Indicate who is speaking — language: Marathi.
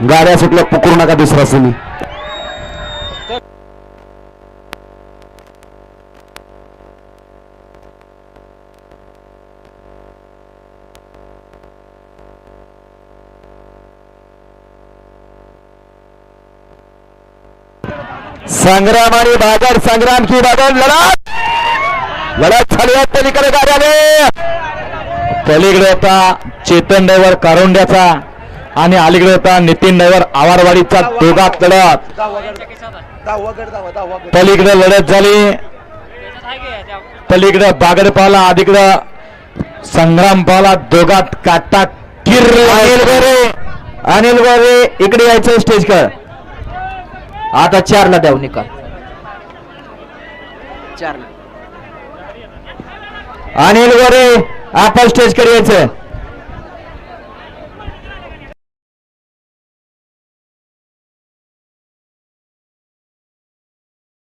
Speaker 1: गाड्या सुटल्या पुकरू नका दुसरा सुनी. संग्राम आणि बाजार संग्राम की बाजार लढत लढत झाली पलीकडे गाड्याने. पलीकडे होता चेतन ड्रायव्हर कारोंड्याचा. आणि अलीकडे होता नितीन ड्रायव्हर आवारवाडीचा दोघात लढत. पलीकडे लढत झाली. पलीकडे बागड पाला अलीकडं संग्राम पाला दोघात काटा किर. अनिल गोरे. अनिल गोरे इकडे यायचं स्टेज कर
Speaker 2: आता चारला द्याव निकाल. चारला.
Speaker 1: अनिल गोरे आपण स्टेज कर यायचं.